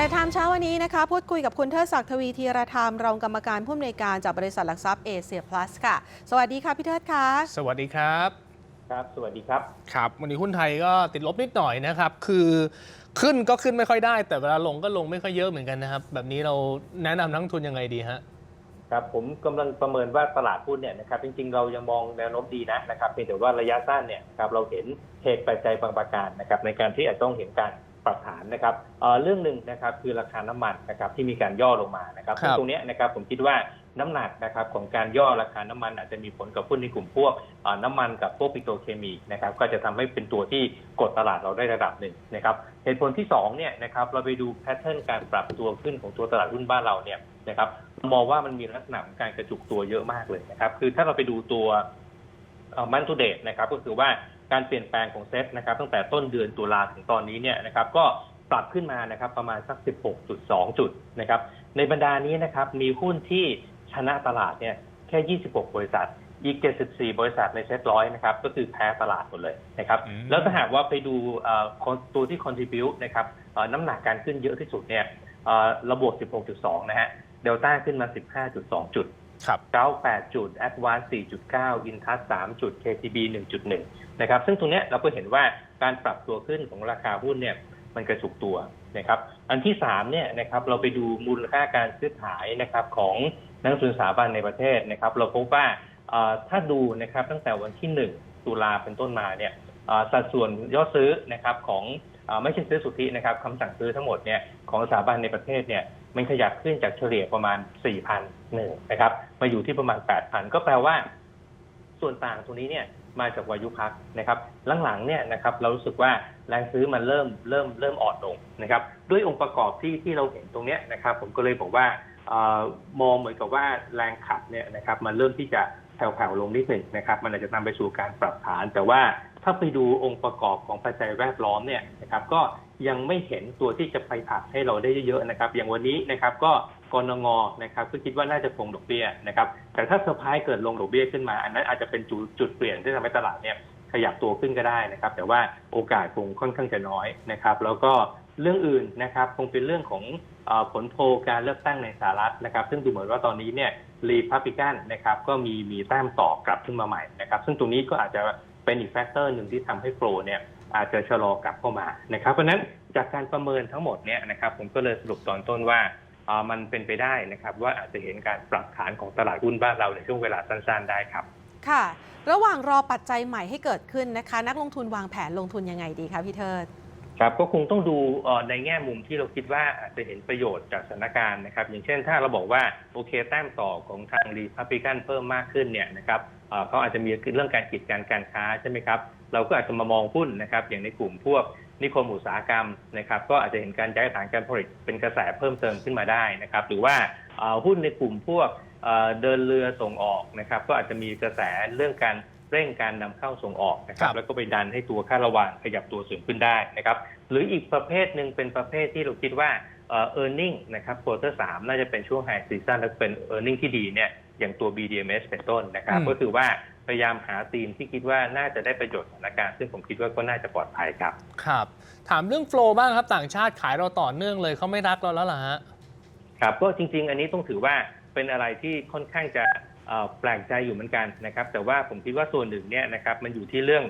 รไทม์เช้าวันนี้นะคะ พูดคุยกับคุณเทิดศักดิ์ทวีธีรธรรมรองกรรมการผู้อำนวยการจากบริษัทหลักทรัพย์เอเชียพลัสค่ะ สวัสดีค่ะพี่เทิดค่ะ สวัสดีครับ ครับ สวัสดีครับ ครับ วันนี้หุ้นไทยก็ติดลบนิดหน่อยนะครับ คือขึ้นก็ขึ้นไม่ค่อยได้ แต่เวลาลงก็ลงไม่ค่อยเยอะเหมือนกันนะครับ แบบนี้เราแนะนำนักลงทุนยังไงดีฮะครับผมกำลังประเมินว่าตลาดหุ้นเนี่ยนะครับจริงๆ เรายังมองแนวโน้มดีนะนะครับเพียงแต่ว่าระยะสั้นเนี่ยครับเราเห็นเหตุปัจจัยบางประการนะครับในการที่อาจต้องเห็นการป รับฐานนะครับเอ่อเรื่องหนึ่งนะครับคือราคาน้ำมันนะครับที่มีการย่อลงมานะครับครับซึ่งตรงเนี้ยนะครับผมคิดว่าน้ำหนักนะครับของการย่อราคาน้ำมันอาจจะมีผลกับหุ้นในกลุ่มพวกเอ่อน้ำมันกับพวกปิโตรเคมีนะครับก็จะทำให้เป็นตัวที่กดตลาดเราได้ระดับหนึ่งนะครับเหตุผลที่สองเนี่ยนะครับเราไปดูแพทเทิร์นการปรับตัวขึ้นของตัวตลาดหุ้นบ้านเราเนี่ยนะครับมองว่ามันมีลักษณะของการกระจุกตัวเยอะมากเลยนะครับคือถ้าเราไปดูตัวมันทูเดตนะครับก็คือว่า การเปลี่ยนแปลงของเซ็ตนะครับตั้งแต่ต้นเดือนตุลาถึงตอนนี้เนี่ยนะครับก็ปรับขึ้นมานะครับประมาณสัก 16.2 จุดนะครับในบรรดานี้นะครับมีหุ้นที่ชนะตลาดเนี่ยแค่ 26 บริษัท อีก 74 บริษัทในเซ็ตร้อยนะครับก็คือแพ้ตลาดหมดเลยนะครับอืมแล้วถ้าหากว่าไปดูเอ่อตัวที่ contribute นะครับเอ่อน้ำหนักการขึ้นเยอะที่สุดเนี่ยเอ่อระบวก 16.2 นะฮะเดลต้าขึ้นมา 15.2 จุด ครับเก้า8จุด Advance 4.9 Intas 3จุด KTB 1.1นะครับซึ่งตรงนี้เราก็เห็นว่าการปรับตัวขึ้นของราคาหุ้นเนี่ยมันกระจุกตัวนะครับอันที่สามเนี่ยนะครับเราไปดูมูลค่าการซื้อขายนะครับของนักลงทุนสถาบันในประเทศนะครับเราพบว่าถ้าดูนะครับตั้งแต่วันที่1ตุลาเป็นต้นมาเนี่ยสัดส่วนยอดซื้อนะครับของอไม่ใช่ซื้อสุทธินะครับคำสั่งซื้อทั้งหมดเนี่ยของสถาบันในประเทศเนี่ย มันขยับขึ้นจากเฉลี่ยประมาณ 4,000หนึ่งนะครับ มาอยู่ที่ประมาณ 8,000 ก็แปลว่า ส่วนต่างตรงนี้เนี่ยมาจากวายุพักนะครับ หลังๆเนี่ยนะครับ เรารู้สึกว่าแรงซื้อมันเริ่มเริ่มเริ่มอ่อนลงนะครับ ด้วยองค์ประกอบที่ที่เราเห็นตรงเนี้ยนะครับ ผมก็เลยบอกว่าออมองเหมือนกับว่าแรงขับเนี่ยนะครับ มันเริ่มที่จะแผ่วๆลงนิดหนึ่งนะครับ มันอาจจะนำไปสู่การปรับฐาน แต่ว่า ถ้าไปดูองค์ประกอบของปัจจัยแวดล้อมเนี่ยนะครับก็ยังไม่เห็นตัวที่จะไปผลักให้เราได้เยอะๆนะครับ อย่างวันนี้นะครับก็กรงงนะครับก็คิดว่าน่าจะคงดอกเบี้ยนะครับ แต่ถ้าเซอร์ไพรส์เกิดลงดอกเบี้ยขึ้นมา อันนั้นอาจจะเป็นจุดจุดเปลี่ยนที่ทำให้ตลาดเนี่ยขยับตัวขึ้นก็ได้นะครับ แต่ว่าโอกาสคงค่อนข้างจะน้อยนะครับ แล้วก็เรื่องอื่นนะครับคงเป็นเรื่องของผลโพลการเลือกตั้งในสหรัฐนะครับ ซึ่งดูเหมือนว่าตอนนี้เนี่ยรีพับลิกันนะครับ ก็มีมีแต้มต่อกลับขึ้นมาใหม่นะครับ ซึ่งตรงนี้ก็อาจจะ เป็นอีกแฟกเตอร์หนึ่งที่ทำให้โฟลเนี่ยอาจจะชะลอกลับเข้ามานะครับ เพราะฉะนั้นจากการประเมินทั้งหมดเนี่ยนะครับผมก็เลยสรุปตอนต้นว่าอ่ามันเป็นไปได้นะครับว่าอาจจะเห็นการปรับฐานของตลาดหุ้นบ้านเราในช่วงเวลาสั้นๆได้ครับ ค่ะ ระหว่างรอปัจจัยใหม่ให้เกิดขึ้นนะคะ นักลงทุนวางแผนลงทุนยังไงดีคะพี่เทิดครับก็คงต้องดูเอ่อในแง่มุมที่เราคิดว่าอาจจะเห็นประโยชน์จากสถานการณ์นะครับ อย่างเช่นถ้าเราบอกว่า โอเคแต้มต่อของทางรีพับลิกันเพิ่มมากขึ้นเนี่ยนะครับ เอ่อเขาอาจจะมีเรื่องการกีดกันการค้าใช่ไหมครับ เราก็อาจจะมามองหุ้นนะครับ อย่างในกลุ่มพวกนิคมอุตสาหกรรมนะครับ ก็อาจจะเห็นการย้ายฐานการผลิตเป็นกระแสเพิ่มเติมขึ้นมาได้นะครับ หรือว่าเอ่อหุ้นในกลุ่มพวกเอ่อเดินเรือส่งออกนะครับ ก็อาจจะมีกระแสเรื่องการเร่งการนำเข้าส่งออกนะครัครับบแล้วก็ไปดันให้ตัวค่าระวางขยับตัวสูงขึ้นได้นะครับ หรืออีกประเภทหนึ่งเป็นประเภทที่เราคิดว่าเอ่อ earning นะครับ quarter สามน่าจะเป็นช่วง high season และเป็น earning ที่ดีเนี่ย อย่างตัว BDMs เป็นต้นนะครับอืมก็คือว่าพยายามหาธีมที่คิดว่าน่าจะได้ประโยชน์สถานการณ์ซึ่งผมคิดว่าก็น่าจะปลอดภัยครับ ครับ ถามเรื่องโฟลบ้างครับ ต่างชาติขายเราต่อเนื่องเลยเขาไม่รักเราแล้วล่ะฮะ ครับ ก็จริง ๆ อันนี้ต้องถือว่าเป็นอะไรที่ค่อนข้างจะเอ่อ แปลกใจอยู่เหมือนกันนะครับ แต่ว่าผมคิดว่าส่วนหนึ่งเนี่ยนะครับมันอยู่ที่เรื่อง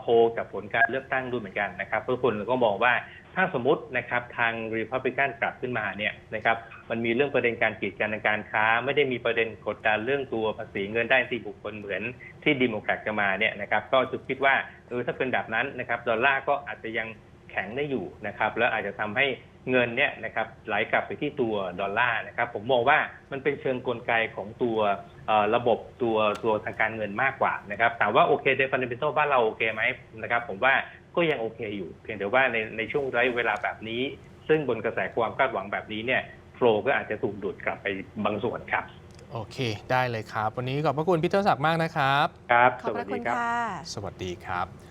โพลกับผลการเลือกตั้งด้วยเหมือนกันนะครับเพราะคนก็มองว่าถ้าสมมตินะครับทางรีพับลิกันกลับขึ้นมาเนี่ยนะครับมันมีเรื่องประเด็นการกีดกันทางการค้า ไม่ได้มีประเด็นกดดันเรื่องตัวภาษีเงินได้ที่บุคคลเหมือนที่ดิโมแครตจะมาเนี่ยนะครับก็จะคิดว่าเออถ้าเป็นแบบนั้นนะครับดอลลาร์ก็อาจจะยัง แข็งได้อยู่นะครับ แล้วอาจจะทำให้เงินเนี่ยนะครับไหลกลับไปที่ตัวดอลลาร์นะครับ ผมมองว่ามันเป็นเชิงกลไกของตัวเอ่อระบบตัวตัวทางการเงินมากกว่านะครับถามว่าโอเคเดฟันเดนโตบ้านเราโอเคไหมนะครับ ผมว่าก็ยังโอเคอยู่ เพียงแต่ว่าในในช่วงระยะเวลาแบบนี้ ซึ่งบนกระแสความคาดหวังแบบนี้เนี่ยโฟลก็อาจจะถูกดูดกลับไปบางส่วนครับโอเค ได้เลยครับ วันนี้ขอบพระคุณพี่เทศศักดิ์มากนะครับ ครับขอบพระคุณค่ะสวัสดีครับ